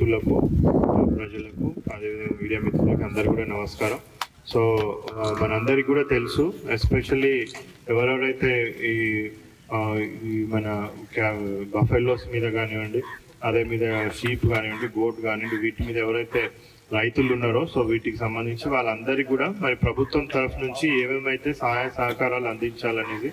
రైతులకు ప్రజలకు అదేవిధంగా మీడియా మిత్రులకు అందరు కూడా నమస్కారం. సో మనందరికి కూడా తెలుసు ఎస్పెషల్లీ ఎవరెవరైతే ఈ ఈ మన బఫెల్లోస్ మీద కానివ్వండి అదే మీద షీప్ కానివ్వండి గోట్ కానివ్వండి వీటి మీద ఎవరైతే రైతులు ఉన్నారో సో వీటికి సంబంధించి వాళ్ళందరికీ కూడా మరి ప్రభుత్వం తరఫు నుంచి ఏమేమైతే సహాయ సహకారాలు అందించాలనేది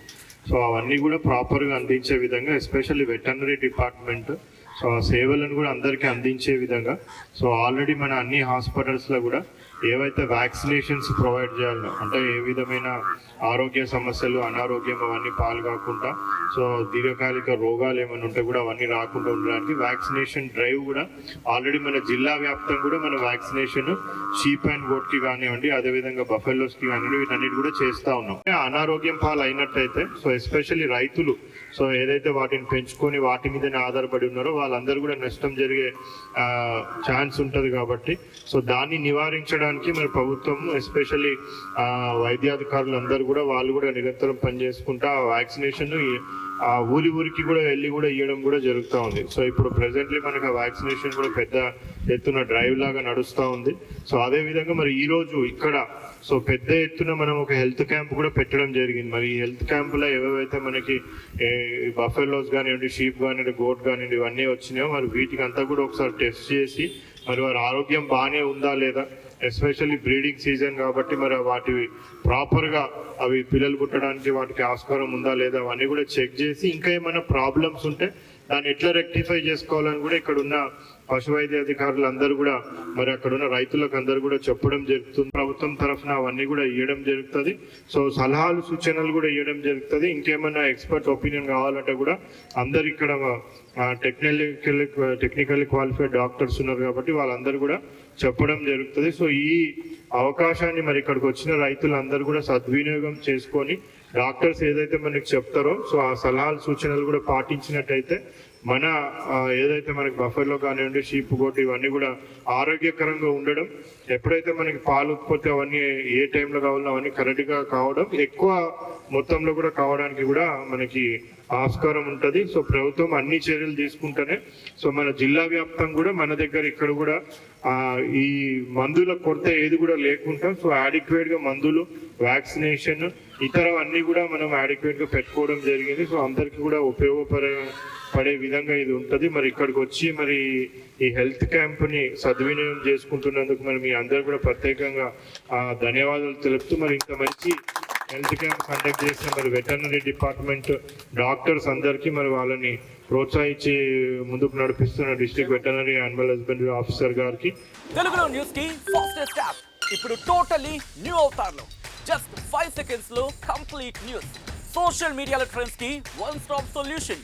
సో అవన్నీ కూడా ప్రాపర్గా అందించే విధంగా ఎస్పెషల్లీ వెటర్నరీ డిపార్ట్మెంట్ సో ఆ సేవలను కూడా అందరికీ అందించే విధంగా సో ఆల్రెడీ మన అన్ని హాస్పిటల్స్లో కూడా ఏవైతే వ్యాక్సినేషన్స్ ప్రొవైడ్ చేయాలో అంటే ఏ విధమైన ఆరోగ్య సమస్యలు అనారోగ్యం అవన్నీ పాలు కాకుండా సో దీర్ఘకాలిక రోగాలు ఏమైనా ఉంటే కూడా అవన్నీ రాకుండా ఉండడానికి వ్యాక్సినేషన్ డ్రైవ్ కూడా ఆల్రెడీ మన జిల్లా వ్యాప్తంగా కూడా మన వ్యాక్సినేషన్ షీప్ అండ్ గోట్కి కానివ్వండి అదేవిధంగా బఫెల్లోస్కి కానివ్వండి వీటన్నిటి కూడా చేస్తూ ఉన్నాం. అనారోగ్యం పాలు అయినట్టయితే సో ఎస్పెషల్లీ రైతులు సో ఏదైతే వాటిని పెంచుకొని వాటి మీదనే ఆధారపడి ఉన్నారో వాళ్ళందరూ కూడా నష్టం జరిగే ఛాన్స్ ఉంటుంది కాబట్టి. సో దాన్ని నివారించడానికి మన ప్రభుత్వం ఎస్పెషల్లీ వైద్యాధికారులు అందరూ కూడా వాళ్ళు కూడా నిరంతరం పనిచేసుకుంటా వ్యాక్సినేషన్ ఆ ఊరి ఊరికి కూడా వెళ్ళి కూడా ఇవ్వడం కూడా జరుగుతూ ఉంది. సో ఇప్పుడు ప్రెసెంట్లీ మనకు వ్యాక్సినేషన్ కూడా పెద్ద ఎత్తున డ్రైవ్ లాగా నడుస్తూ ఉంది. సో అదే విధంగా మరి ఈ రోజు ఇక్కడ సో పెద్ద ఎత్తున మనం ఒక హెల్త్ క్యాంప్ కూడా పెట్టడం జరిగింది. మరి ఈ హెల్త్ క్యాంపులో ఏవేవైతే మనకి బఫెలోస్ కానివ్వండి షీప్ కానివ్వండి గోట్ కానివ్వండి ఇవన్నీ వచ్చినాయో మరి వీటికి అంతా కూడా ఒకసారి టెస్ట్ చేసి మరి వారి ఆరోగ్యం బాగానే ఉందా లేదా? ఎస్పెషల్లీ బ్రీడింగ్ సీజన్ కాబట్టి మరి వాటి ప్రాపర్గా అవి పిల్లలు పుట్టడానికి వాటికి ఆస్కారం ఉందా లేదా అవన్నీ కూడా చెక్ చేసి ఇంకా ఏమైనా ప్రాబ్లమ్స్ ఉంటే దాన్ని ఎట్లా రెక్టిఫై చేసుకోవాలని కూడా ఇక్కడ ఉన్న పశు వైద్య అధికారులు అందరూ కూడా మరి అక్కడ ఉన్న రైతులకు అందరూ కూడా చెప్పడం జరుగుతుంది. ప్రభుత్వం తరఫున అవన్నీ కూడా ఇవ్వడం జరుగుతుంది. సో సలహాలు సూచనలు కూడా ఇవ్వడం జరుగుతుంది. ఇంకేమైనా ఎక్స్పర్ట్ ఒపీనియన్ కావాలంటే కూడా అందరు ఇక్కడ టెక్నికల్ టెక్నికల్లీ క్వాలిఫైడ్ డాక్టర్స్ ఉన్నారు కాబట్టి వాళ్ళందరూ కూడా చెప్పడం జరుగుతుంది. సో ఈ అవకాశాన్ని మరి ఇక్కడికి వచ్చిన రైతులందరూ కూడా సద్వినియోగం చేసుకొని డాక్టర్స్ ఏదైతే మనకి చెప్తారో సో ఆ సలహాలు సూచనలు కూడా పాటించినట్టయితే మన ఏదైతే మనకి బఫర్లో కానివ్వండి షీప్ గోట్ ఇవన్నీ కూడా ఆరోగ్యకరంగా ఉండడం ఎప్పుడైతే మనకి పాలు ఉత్పత్తి అవన్నీ ఏ టైంలో కావాలో అవన్నీ కరెక్ట్గా కావడం ఎక్కువ మొత్తంలో కూడా కావడానికి కూడా మనకి ఆస్కారం ఉంటుంది. సో ప్రభుత్వం అన్ని చర్యలు తీసుకుంటేనే సో మన జిల్లా వ్యాప్తం కూడా మన దగ్గర ఇక్కడ కూడా ఈ మందుల కొరత ఏది కూడా లేకుండా సో adequate మందులు వ్యాక్సినేషన్ ఇతర అన్నీ కూడా మనం adequate పెట్టుకోవడం జరిగింది. సో అందరికీ కూడా ఉపయోగపడే పడే విధంగా ఇది ఉంటుంది. మరి ఇక్కడికి వచ్చి మరి ఈ హెల్త్ క్యాంప్ని సద్వినియోగం చేసుకుంటున్నందుకు మరి మీ అందరు కూడా ప్రత్యేకంగా ఆ, ధన్యవాదాలు తెలుపుతూ మరి ఇంత మంచి హెల్త్ క్యాంప్ కండక్ట్ చేసిన మరి వెటర్నరీ డిపార్ట్మెంట్ డాక్టర్స్ అందరికీ మరి వాళ్ళని ప్రోత్సహించి ముందుకు నడిపిస్తున్న district veterinary animal husbandry officer గారికి. తెలుగులో న్యూస్కి ఫాస్టెస్ట్ యాప్. ఇప్పుడు టోటలీ న్యూ అవతార్లో. జస్ట్ ఫైవ్ సెకండ్స్లో కంప్లీట్ న్యూస్. సోషల్ మీడియాల ట్రెండ్స్కి one stop solution.